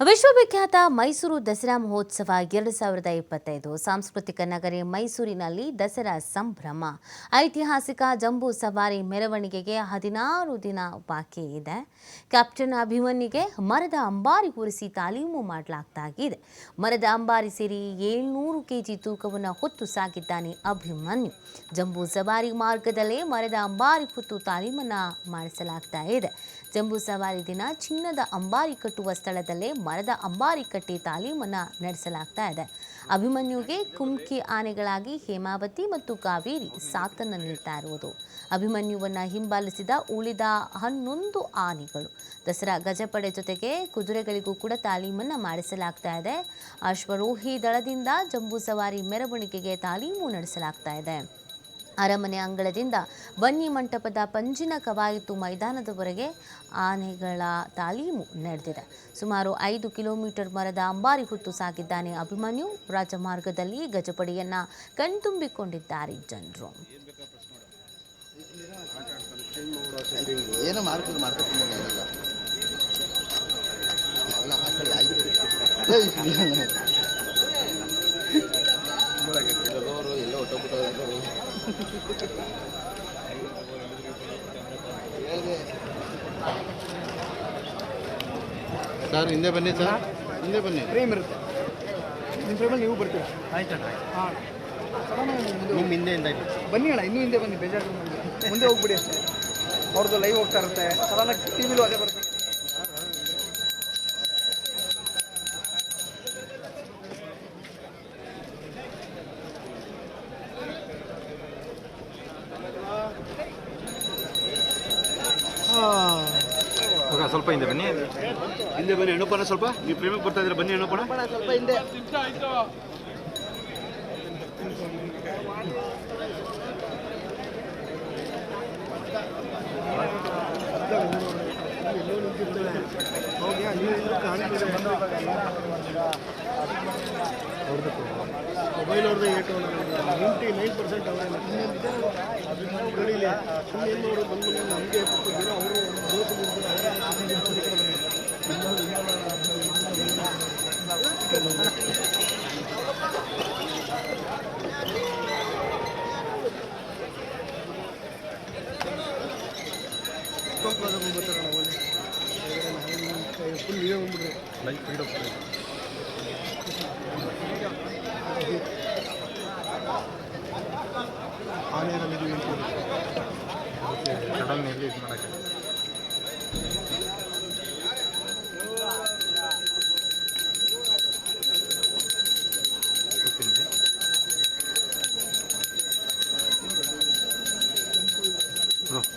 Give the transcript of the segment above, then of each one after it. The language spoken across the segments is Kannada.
ವಿಶ್ವವಿಖ್ಯಾತ ಮೈಸೂರು ದಸರಾ ಮಹೋತ್ಸವ ಎರಡು ಸಾವಿರದ ಇಪ್ಪತ್ತೈದು. ಸಾಂಸ್ಕೃತಿಕ ನಗರಿ ಮೈಸೂರಿನಲ್ಲಿ ದಸರಾ ಸಂಭ್ರಮ. ಐತಿಹಾಸಿಕ ಜಂಬೂ ಸವಾರಿ ಮೆರವಣಿಗೆಗೆ ಹದಿನಾರು ದಿನ ಬಾಕಿ ಇದೆ. ಕ್ಯಾಪ್ಟನ್ ಅಭಿಮನ್ಯಿಗೆ ಮರದ ಅಂಬಾರಿ ಕೂರಿಸಿ ತಾಲೀಮು ಮಾಡಲಾಗ್ತಾಗಿದೆ. ಮರದ ಅಂಬಾರಿ ಸೇರಿ ಏಳ್ನೂರು ಕೆಜಿ ತೂಕವನ್ನು ಹೊತ್ತು ಸಾಗಿದ್ದಾನೆ ಅಭಿಮನ್ಯು. ಜಂಬೂ ಸವಾರಿ ಮಾರ್ಗದಲ್ಲೇ ಮರದ ಅಂಬಾರಿ ಹೊತ್ತು ತಾಲೀಮನ್ನ ಮಾಡಿಸಲಾಗ್ತಾ ಇದೆ. ಜಂಬೂ ಸವಾರಿ ದಿನ ಚಿನ್ನದ ಅಂಬಾರಿ ಕಟ್ಟುವ ಸ್ಥಳದಲ್ಲೇ ಮರದ ಅಂಬಾರಿ ಕಟ್ಟಿ ತಾಲೀಮನ್ನು ನಡೆಸಲಾಗ್ತಾ ಇದೆ. ಅಭಿಮನ್ಯುಗೆ ಕುಮ್ಕಿ ಆನೆಗಳಾಗಿ ಹೇಮಾವತಿ ಮತ್ತು ಕಾವೇರಿ ಸಾಥನ್ನು ನೀಡ್ತಾ ಇರುವುದು. ಅಭಿಮನ್ಯುವನ್ನ ಹಿಂಬಾಲಿಸಿದ ಉಳಿದ ಹನ್ನೊಂದು ಆನೆಗಳು. ದಸರಾ ಗಜಪಡೆ ಜೊತೆಗೆ ಕುದುರೆಗಳಿಗೂ ಕೂಡ ತಾಲೀಮನ್ನು ಮಾಡಿಸಲಾಗ್ತಾ ಇದೆ. ಅಶ್ವರೋಹಿ ದಳದಿಂದ ಜಂಬೂ ಸವಾರಿ ಮೆರವಣಿಗೆಗೆ ತಾಲೀಮು ನಡೆಸಲಾಗ್ತಾ ಇದೆ. ಅರಮನೆ ಅಂಗಳದಿಂದ ಬನ್ನಿ ಮಂಟಪದ ಪಂಜಿನ ಕವಾಯತು ಮೈದಾನದವರೆಗೆ ಆನೆಗಳ ತಾಲೀಮು ನಡೆದಿದೆ. ಸುಮಾರು ಐದು ಕಿಲೋಮೀಟರ್ ಮರದ ಅಂಬಾರಿ ಹೊತ್ತು ಸಾಗಿದ್ದಾನೆ ಅಭಿಮನ್ಯು. ರಾಜಮಾರ್ಗದಲ್ಲಿ ಗಜಪಡೆಯನ್ನ ಕಣ್ತುಂಬಿಕೊಂಡಿದ್ದಾರೆ ಜನರು ಏನೋ ಮಾಡ್ಕೊಂಡು ಮಾಡ್ಕೊಂಡು ಏನಿಲ್ಲ ಎಲ್ಲ ಹಾಕಿ ಆಯ್ತು ಎಲ್ಲರೂ ಎಲ್ಲ ಹೊಟ್ಟೋಗ್ಬಿಟ್ಟವ್ರೆ ಸರ್ ಹಿಂದೆ ಬನ್ನಿ ಸರ್. ಹಿಂದೆ ಬನ್ನಿ. ಫ್ರೇಮ್ ಇರುತ್ತೆ. ನಿಮ್ಮ ಫ್ರೇಮಲ್ಲಿ ನೀವು ಬರ್ತೀರಾ? ಆಯ್ತು ಹಾಂ. ನಿಮ್ಮ ಹಿಂದೆಯಿಂದ ಹಿಂದೆ ಬನ್ನಿ ಅಣ್ಣ ಇನ್ನೂ ಹಿಂದೆ ಬನ್ನಿ ಬೇಜಾರು ಮುಂದೆ ಹೋಗ್ಬಿಡಿ ಅಷ್ಟೇ. ಅವ್ರದ್ದು ಲೈವ್ ಹೋಗ್ತಾ ಇರುತ್ತೆ. ಸಡನ್ ಟಿ ವಿಲೂ ಅದೇ ಬರುತ್ತೆ. ಸ್ವಲ್ಪ ಹಿಂದೆ ಬನ್ನಿ. ಹಿಂದೆ ಬನ್ನಿ ಹೆಣ್ಣಪ್ಪನ ಸ್ವಲ್ಪ. ನೀವು ಪ್ರೇಮಕ್ಕೆ ಬರ್ತಾ ಇದ್ರೆ ಬನ್ನಿ ಹೆಣ್ಣಪ್ಪನ ಸ್ವಲ್ಪ ಹಿಂದೆ ಮೊಬೈಲ್ ಅವ್ರದ್ದೇ ಏಟು ನೈಂಟಿ ನೈನ್ ಪರ್ಸೆಂಟ್ ಅವರೇ ಗಡಿಲಿ ಸುಮ್ಮನೆ ಅವರು ಬಂದು ನಮಗೆ ಕೊಟ್ಟಿದ್ದೀರೋ ಅವರು ದೋಸೆ ಫುಲ್ ಇದೇ ಬಂದ್ಬಿಟ್ರೆ ಆನೆ ಬಂದಿದ್ದೀವಿ ಅಂತ ಸಡನ್ ಎಲ್ಲಿ ಇದು ಮಾಡೋಕ್ಕೆ ಕೂತಿದ್ದೆ. ಬ್ರೋ,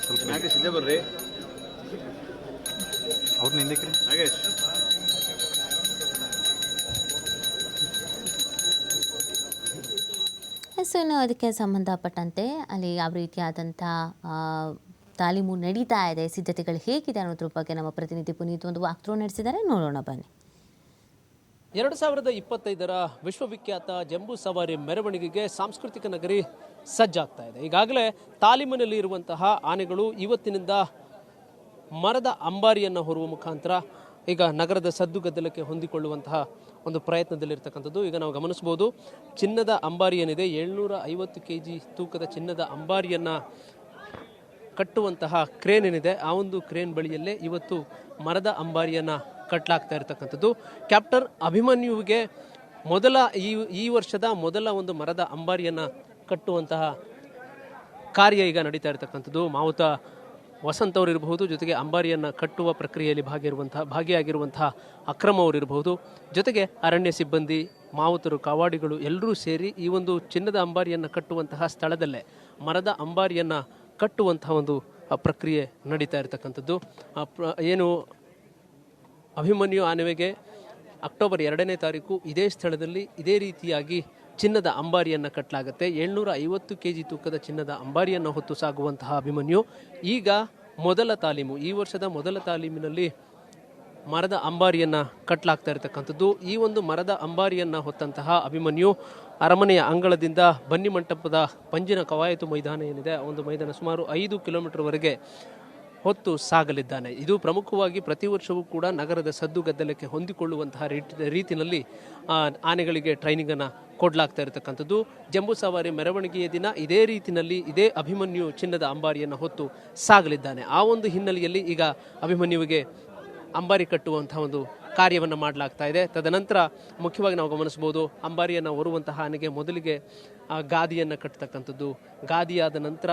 ಸ್ವಲ್ಪ ನಾಗೇಶ್ ಹಿಂದೆ ಬರ್ರಿ. ಅವ್ರನ್ನ ಹಿಂದಕ್ಕೆ ನಾಗೇಶ್. ಸೊ ಅದಕ್ಕೆ ಸಂಬಂಧಪಟ್ಟಂತೆ ಅಲ್ಲಿ ಯಾವ ರೀತಿಯಾದಂಥ ತಾಲೀಮು ನಡೀತಾ ಇದೆ, ಸಿದ್ಧತೆಗಳು ಹೇಗಿದೆ ಅನ್ನೋದ್ರ ಬಗ್ಗೆ ನಮ್ಮ ಪ್ರತಿನಿಧಿ ಪುನೀತ್ ಒಂದು ವಾಕ್ಥ್ರೂ ನಡೆಸಿದ್ದಾರೆ. ನೋಡೋಣ, ಬನ್ನಿ. ಎರಡು ಸಾವಿರದ ಇಪ್ಪತ್ತೈದರ ವಿಶ್ವವಿಖ್ಯಾತ ಜಂಬೂ ಸವಾರಿ ಮೆರವಣಿಗೆಗೆ ಸಾಂಸ್ಕೃತಿಕ ನಗರಿ ಸಜ್ಜಾಗ್ತಾ ಇದೆ. ಈಗಾಗಲೇ ತಾಲೀಮಿನಲ್ಲಿ ಇರುವಂತಹ ಆನೆಗಳು ಇವತ್ತಿನಿಂದ ಮರದ ಅಂಬಾರಿಯನ್ನು ಹೊರುವ ಮುಖಾಂತರ ಈಗ ನಗರದ ಸದ್ದುಗದ್ದಲಕ್ಕೆ ಹೊಂದಿಕೊಳ್ಳುವಂತಹ ಒಂದು ಪ್ರಯತ್ನದಲ್ಲಿರ್ತಕ್ಕಂಥದ್ದು. ಈಗ ನಾವು ಗಮನಿಸಬಹುದು, ಚಿನ್ನದ ಅಂಬಾರಿ ಏನಿದೆ ಏಳ್ನೂರ ಐವತ್ತು ಕೆ ಜಿ ತೂಕದ ಚಿನ್ನದ ಅಂಬಾರಿಯನ್ನು ಕಟ್ಟುವಂತಹ ಕ್ರೇನ್ ಏನಿದೆ, ಆ ಒಂದು ಕ್ರೇನ್ ಬಳಿಯಲ್ಲೇ ಇವತ್ತು ಮರದ ಅಂಬಾರಿಯನ್ನು ಕಟ್ಟಲಾಗ್ತಾ ಇರತಕ್ಕಂಥದ್ದು. ಕ್ಯಾಪ್ಟನ್ ಅಭಿಮನ್ಯುವಿಗೆ ಮೊದಲ ಈ ಈ ವರ್ಷದ ಮೊದಲ ಒಂದು ಮರದ ಅಂಬಾರಿಯನ್ನು ಕಟ್ಟುವಂತಹ ಕಾರ್ಯ ಈಗ ನಡೀತಾ ಇರತಕ್ಕಂಥದ್ದು. ಮಾವುತ ವಸಂತ್ ಅವರು ಇರಬಹುದು, ಜೊತೆಗೆ ಅಂಬಾರಿಯನ್ನು ಕಟ್ಟುವ ಪ್ರಕ್ರಿಯೆಯಲ್ಲಿ ಭಾಗಿರುವಂತಹ, ಭಾಗಿಯಾಗಿರುವಂತಹ ಅಕ್ರಮ ಅವರು ಇರಬಹುದು. ಜೊತೆಗೆ ಅರಣ್ಯ ಸಿಬ್ಬಂದಿ, ಮಾವುತರು, ಕಾವಾಡಿಗಳು ಎಲ್ಲರೂ ಸೇರಿ ಈ ಒಂದು ಚಿನ್ನದ ಅಂಬಾರಿಯನ್ನು ಕಟ್ಟುವಂತಹ ಸ್ಥಳದಲ್ಲೇ ಮರದ ಅಂಬಾರಿಯನ್ನು ಕಟ್ಟುವಂತಹ ಒಂದು ಪ್ರಕ್ರಿಯೆ ನಡೀತಾ ಇರತಕ್ಕಂಥದ್ದು. ಏನು ಅಭಿಮನ್ಯು ಆನೆವೆಗೆ ಅಕ್ಟೋಬರ್ ಎರಡನೇ ತಾರೀಕು ಇದೇ ಸ್ಥಳದಲ್ಲಿ ಇದೇ ರೀತಿಯಾಗಿ ಚಿನ್ನದ ಅಂಬಾರಿಯನ್ನು ಕಟ್ಟಲಾಗುತ್ತೆ ಏಳ್ನೂರ ಐವತ್ತು ಕೆ ಜಿ ತೂಕದ ಚಿನ್ನದ ಅಂಬಾರಿಯನ್ನು ಹೊತ್ತು ಸಾಗುವಂತಹ ಅಭಿಮನ್ಯು. ಈಗ ಮೊದಲ ತಾಲೀಮು, ಈ ವರ್ಷದ ಮೊದಲ ತಾಲೀಮಿನಲ್ಲಿ ಮರದ ಅಂಬಾರಿಯನ್ನು ಕಟ್ಟಲಾಗ್ತಾ ಇರತಕ್ಕಂಥದ್ದು. ಈ ಒಂದು ಮರದ ಅಂಬಾರಿಯನ್ನು ಹೊತ್ತಂತಹ ಅಭಿಮನ್ಯು ಅರಮನೆಯ ಅಂಗಳದಿಂದ ಬನ್ನಿ ಮಂಟಪದ ಪಂಜಿನ ಕವಾಯತು ಮೈದಾನ ಏನಿದೆ ಒಂದು ಮೈದಾನ ಸುಮಾರು ಐದು ಕಿಲೋಮೀಟರ್ವರೆಗೆ ಹೊತ್ತು ಸಾಗಲಿದ್ದಾನೆ. ಇದು ಪ್ರಮುಖವಾಗಿ ಪ್ರತಿ ವರ್ಷವೂ ಕೂಡ ನಗರದ ಸದ್ದುಗದ್ದಲಕ್ಕೆ ಹೊಂದಿಕೊಳ್ಳುವಂತಹ ರೀತಿ ರೀತಿಯಲ್ಲಿ ಆನೆಗಳಿಗೆ ಟ್ರೈನಿಂಗನ್ನು ಕೊಡಲಾಗ್ತಾ ಇರತಕ್ಕಂಥದ್ದು. ಜಂಬೂ ಸವಾರಿ ಮೆರವಣಿಗೆಯ ದಿನ ಇದೇ ರೀತಿಯಲ್ಲಿ ಇದೇ ಅಭಿಮನ್ಯು ಚಿನ್ನದ ಅಂಬಾರಿಯನ್ನು ಹೊತ್ತು ಸಾಗಲಿದ್ದಾನೆ. ಆ ಒಂದು ಹಿನ್ನೆಲೆಯಲ್ಲಿ ಈಗ ಅಭಿಮನ್ಯುವಿಗೆ ಅಂಬಾರಿ ಕಟ್ಟುವಂತಹ ಒಂದು ಕಾರ್ಯವನ್ನು ಮಾಡಲಾಗ್ತಾ ಇದೆ. ತದನಂತರ ಮುಖ್ಯವಾಗಿ ನಾವು ಗಮನಿಸಬಹುದು, ಅಂಬಾರಿಯನ್ನು ಹೊರುವಂತಹ ಆನೆಗೆ ಮೊದಲಿಗೆ ಗಾದಿಯನ್ನು ಕಟ್ಟತಕ್ಕಂಥದ್ದು. ಗಾದಿಯಾದ ನಂತರ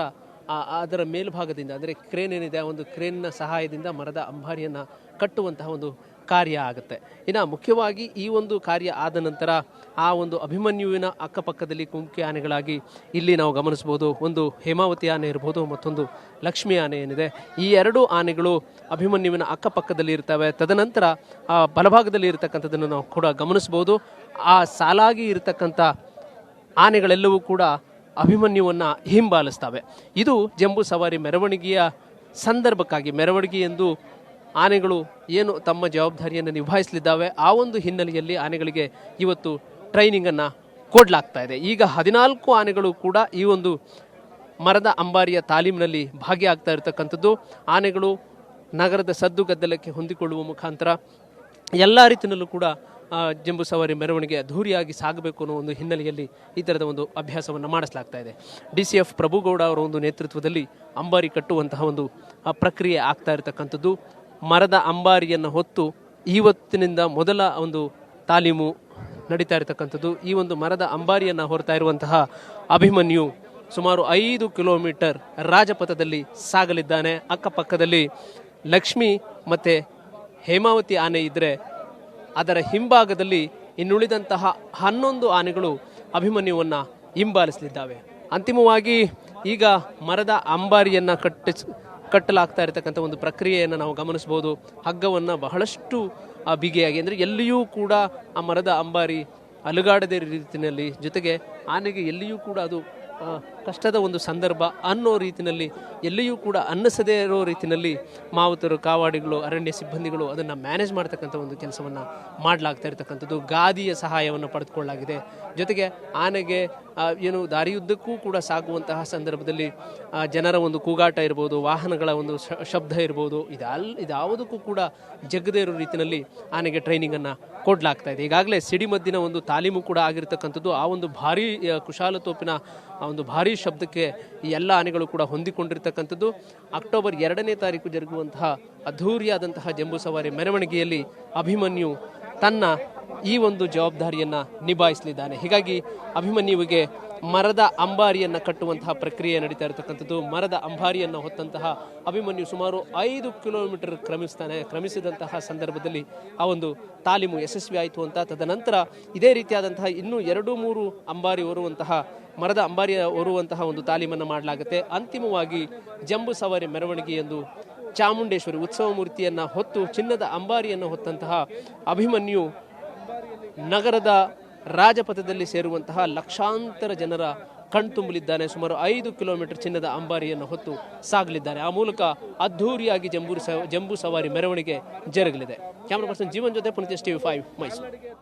ಅದರ ಮೇಲ್ಭಾಗದಿಂದ, ಅಂದರೆ ಕ್ರೇನ್ ಏನಿದೆ, ಆ ಒಂದು ಕ್ರೇನ್ನ ಸಹಾಯದಿಂದ ಮರದ ಅಂಬಾರಿಯನ್ನು ಕಟ್ಟುವಂತಹ ಒಂದು ಕಾರ್ಯ ಆಗುತ್ತೆ. ಇನ್ನು ಮುಖ್ಯವಾಗಿ ಈ ಒಂದು ಕಾರ್ಯ ಆದ ನಂತರ ಆ ಒಂದು ಅಭಿಮನ್ಯುವಿನ ಅಕ್ಕಪಕ್ಕದಲ್ಲಿ ಕುಂಕಿ ಆನೆಗಳಾಗಿ ಇಲ್ಲಿ ನಾವು ಗಮನಿಸ್ಬೋದು ಒಂದು ಹೇಮಾವತಿ ಆನೆ ಇರ್ಬೋದು, ಮತ್ತೊಂದು ಲಕ್ಷ್ಮಿ ಆನೆ ಏನಿದೆ. ಈ ಎರಡು ಆನೆಗಳು ಅಭಿಮನ್ಯುವಿನ ಅಕ್ಕಪಕ್ಕದಲ್ಲಿ ಇರ್ತವೆ. ತದನಂತರ ಆ ಬಲಭಾಗದಲ್ಲಿ ಇರತಕ್ಕಂಥದ್ದನ್ನು ನಾವು ಕೂಡ ಗಮನಿಸ್ಬೋದು ಆ ಸಾಲಾಗಿ ಇರತಕ್ಕಂಥ ಆನೆಗಳೆಲ್ಲವೂ ಕೂಡ ಅಭಿಮನ್ಯುವನ್ನು ಹಿಂಬಾಲಿಸ್ತವೆ. ಇದು ಜಂಬೂ ಸವಾರಿ ಮೆರವಣಿಗೆಯ ಸಂದರ್ಭಕ್ಕಾಗಿ, ಮೆರವಣಿಗೆ ಎಂದು ಆನೆಗಳು ಏನು ತಮ್ಮ ಜವಾಬ್ದಾರಿಯನ್ನು ನಿಭಾಯಿಸಲಿದ್ದಾವೆ, ಆ ಒಂದು ಹಿನ್ನೆಲೆಯಲ್ಲಿ ಆನೆಗಳಿಗೆ ಇವತ್ತು ಟ್ರೈನಿಂಗನ್ನು ಕೊಡಲಾಗ್ತಾ ಇದೆ. ಈಗ ಹದಿನಾಲ್ಕು ಆನೆಗಳು ಕೂಡ ಈ ಒಂದು ಮರದ ಅಂಬಾರಿಯ ತಾಲೀಮಿನಲ್ಲಿ ಭಾಗಿಯಾಗ್ತಾ ಇರತಕ್ಕಂಥದ್ದು. ಆನೆಗಳು ನಗರದ ಸದ್ದುಗದ್ದಲಕ್ಕೆ ಹೊಂದಿಕೊಳ್ಳುವ ಮುಖಾಂತರ ಎಲ್ಲ ರೀತಿಯಲ್ಲೂ ಕೂಡ ಜಂಬೂ ಸವಾರಿ ಮೆರವಣಿಗೆ ಅದ್ಧೂರಿಯಾಗಿ ಸಾಗಬೇಕು ಅನ್ನೋ ಒಂದು ಹಿನ್ನೆಲೆಯಲ್ಲಿ ಈ ಥರದ ಒಂದು ಅಭ್ಯಾಸವನ್ನು ಮಾಡಿಸಲಾಗ್ತಾ ಇದೆ. ಡಿ ಸಿ ಎಫ್ ಪ್ರಭುಗೌಡ ಅವರ ಒಂದು ನೇತೃತ್ವದಲ್ಲಿ ಅಂಬಾರಿ ಕಟ್ಟುವಂತಹ ಒಂದು ಪ್ರಕ್ರಿಯೆ ಆಗ್ತಾ ಇರತಕ್ಕಂಥದ್ದು. ಮರದ ಅಂಬಾರಿಯನ್ನು ಹೊತ್ತು ಇವತ್ತಿನಿಂದ ಮೊದಲ ಒಂದು ತಾಲೀಮು ನಡೀತಾ ಇರತಕ್ಕಂಥದ್ದು. ಈ ಒಂದು ಮರದ ಅಂಬಾರಿಯನ್ನು ಹೊರತಾ ಇರುವಂತಹ ಅಭಿಮನ್ಯು ಸುಮಾರು ಐದು ಕಿಲೋಮೀಟರ್ ರಾಜಪಥದಲ್ಲಿ ಸಾಗಲಿದ್ದಾನೆ. ಅಕ್ಕಪಕ್ಕದಲ್ಲಿ ಲಕ್ಷ್ಮಿ ಮತ್ತು ಹೇಮಾವತಿ ಆನೆ ಇದ್ದರೆ ಅದರ ಹಿಂಭಾಗದಲ್ಲಿ ಇನ್ನುಳಿದಂತಹ ಹನ್ನೊಂದು ಆನೆಗಳು ಅಭಿಮನ್ಯುವನ್ನು ಹಿಂಬಾಲಿಸಲಿದ್ದಾವೆ. ಅಂತಿಮವಾಗಿ ಈಗ ಮರದ ಅಂಬಾರಿಯನ್ನು ಕಟ್ಟಿಸ್, ಕಟ್ಟಲಾಗ್ತಾ ಇರತಕ್ಕಂಥ ಒಂದು ಪ್ರಕ್ರಿಯೆಯನ್ನು ನಾವು ಗಮನಿಸಬಹುದು. ಹಗ್ಗವನ್ನು ಬಹಳಷ್ಟು ಬಿಗಿಯಾಗಿ ಅಂದರೆ ಎಲ್ಲಿಯೂ ಕೂಡ ಆ ಮರದ ಅಂಬಾರಿ ಅಲುಗಾಡದೇ ರೀತಿಯಲ್ಲಿ ಜೊತೆಗೆ ಆನೆಗೆ ಎಲ್ಲಿಯೂ ಕೂಡ ಅದು ಕಷ್ಟದ ಒಂದು ಸಂದರ್ಭ ಅನ್ನೋ ರೀತಿಯಲ್ಲಿ ಎಲ್ಲಿಯೂ ಕೂಡ ಅನ್ನಿಸದೇ ಇರೋ ರೀತಿಯಲ್ಲಿ ಮಾವುತರು, ಕಾವಾಡಿಗಳು, ಅರಣ್ಯ ಸಿಬ್ಬಂದಿಗಳು ಅದನ್ನು ಮ್ಯಾನೇಜ್ ಮಾಡ್ತಕ್ಕಂಥ ಒಂದು ಕೆಲಸವನ್ನು ಮಾಡಲಾಗ್ತಾ ಇರತಕ್ಕಂಥದ್ದು, ಗಾದಿಯ ಸಹಾಯವನ್ನು ಪಡೆದುಕೊಳ್ಳಲಾಗಿದೆ. ಜೊತೆಗೆ ಆನೆಗೆ ಏನು ದಾರಿಯುದ್ದಕ್ಕೂ ಕೂಡ ಸಾಗುವಂತಹ ಸಂದರ್ಭದಲ್ಲಿ ಜನರ ಒಂದು ಕೂಗಾಟ ಇರ್ಬೋದು, ವಾಹನಗಳ ಒಂದು ಶಬ್ದ ಇರ್ಬೋದು, ಇದಲ್, ಇದಾವುದಕ್ಕೂ ಕೂಡ ಜಗ್ಗದೇ ಇರೋ ರೀತಿಯಲ್ಲಿ ಆನೆಗೆ ಟ್ರೈನಿಂಗನ್ನು ಕೊಡಲಾಗ್ತಾ ಇದೆ. ಈಗಾಗಲೇ ಸಿಡಿಮದ್ದಿನ ಒಂದು ತಾಲೀಮು ಕೂಡ ಆಗಿರ್ತಕ್ಕಂಥದ್ದು, ಆ ಒಂದು ಭಾರಿ ಕುಶಾಲ ಕುಶಾಲತೋಪಿನ ಆ ಒಂದು ಭಾರಿ ಶಬ್ದಕ್ಕೆ ಈ ಎಲ್ಲ ಆನೆಗಳು ಕೂಡ ಹೊಂದಿಕೊಂಡಿರ್ತಕ್ಕಂಥದ್ದು. ಅಕ್ಟೋಬರ್ ಎರಡನೇ ತಾರೀಕು ಜರುಗುವಂತಹ ಅದ್ಧೂರಿಯಾದಂತಹ ಜಂಬೂ ಸವಾರಿ ಮೆರವಣಿಗೆಯಲ್ಲಿ ಅಭಿಮನ್ಯು ತನ್ನ ಈ ಒಂದು ಜವಾಬ್ದಾರಿಯನ್ನು ನಿಭಾಯಿಸಲಿದ್ದಾನೆ. ಹೀಗಾಗಿ ಅಭಿಮನ್ಯುವಿಗೆ ಮರದ ಅಂಬಾರಿಯನ್ನು ಕಟ್ಟುವಂತಹ ಪ್ರಕ್ರಿಯೆ ನಡೀತಾ ಇರತಕ್ಕಂಥದ್ದು. ಮರದ ಅಂಬಾರಿಯನ್ನು ಹೊತ್ತಂತಹ ಅಭಿಮನ್ಯು ಸುಮಾರು ಐದು ಕಿಲೋಮೀಟರ್ ಕ್ರಮಿಸ್ತಾನೆ. ಕ್ರಮಿಸಿದಂತಹ ಸಂದರ್ಭದಲ್ಲಿ ಆ ಒಂದು ತಾಲೀಮು ಯಶಸ್ವಿ ಆಯಿತು ಅಂತ. ತದನಂತರ ಇದೇ ರೀತಿಯಾದಂತಹ ಇನ್ನೂ ಎರಡು ಮೂರು ಅಂಬಾರಿ ಹೊರುವಂತಹ ಮರದ ಅಂಬಾರಿಯ ಹೊರುವಂತಹ ಒಂದು ತಾಲೀಮನ್ನು ಮಾಡಲಾಗುತ್ತೆ. ಅಂತಿಮವಾಗಿ ಜಂಬು ಸವಾರಿ ಮೆರವಣಿಗೆ ಎಂದು ಚಾಮುಂಡೇಶ್ವರಿ ಉತ್ಸವ ಮೂರ್ತಿಯನ್ನು ಹೊತ್ತು ಚಿನ್ನದ ಅಂಬಾರಿಯನ್ನು ಹೊತ್ತಂತಹ ಅಭಿಮನ್ಯು ನಗರದ ರಾಜಪಥದಲ್ಲಿ ಸೇರುವಂತಹ ಲಕ್ಷಾಂತರ ಜನರ ಕಣ್ತುಂಬಲಿದ್ದಾನೆ. ಸುಮಾರು ಐದು ಕಿಲೋಮೀಟರ್ ಚಿನ್ನದ ಅಂಬಾರಿಯನ್ನು ಹೊತ್ತು ಸಾಗಲಿದ್ದಾರೆ ಆ ಮೂಲಕ ಅದ್ಧೂರಿಯಾಗಿ ಜಂಬೂ ಸ ಜಂಬೂ ಸವಾರಿ ಮೆರವಣಿಗೆ ಜರುಗಲಿದೆ. ಕ್ಯಾಮ್ರಾ ಪರ್ಸನ್ ಜೀವನ್ ಜೊತೆ ಪುನೀತ್ ಟಿವಿ ಫೈವ್ ಮೈಸೂರು.